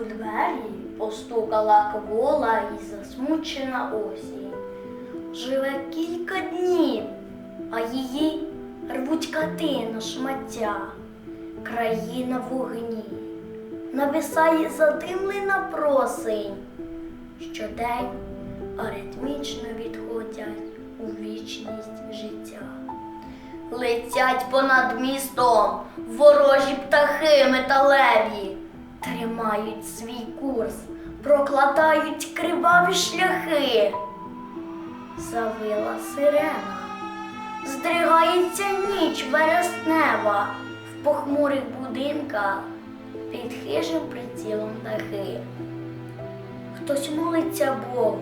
у двері постукала квола і засмучена осінь. Живе кілька днів, а її рвуть кати на шмаття. Країна вогні, нависає задимлена просень. Щодень аритмічно відходять у вічність життя. Летять понад містом ворожі птахи металеві, тримають свій курс, прокладають криваві шляхи. Завила сирена, здригається ніч вереснева в похмурих будинках під хижим прицілом дахи. Хтось молиться Богу,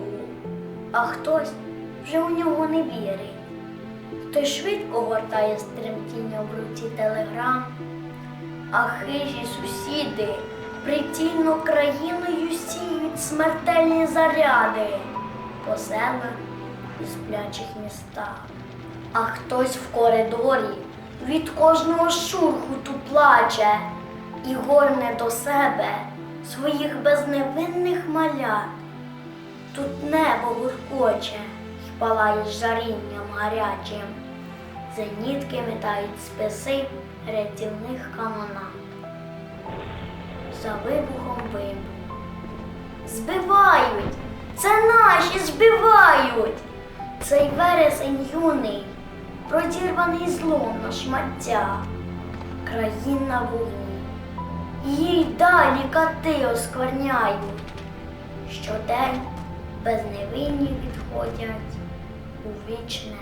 а хтось вже у нього не вірить. Хтось швидко гортає з тремтінням в руці телеграм, а хижі сусіди прицільно країною сіють смертельні заряди по селах і сплячих містах. А хтось в коридорі від кожного шурхуту плаче і горне до себе своїх безневинних малят. Тут небо гуркоче й палає жарінням гарячим. Зенітки метають списи рятівних канонат. За вибухом вибух. Збивають! Це наші збивають! Цей вересень юний, продірваний злом на шмаття. Країна вогні. Їй далі кати оскверняють. Щодень безневинні відходять у вічне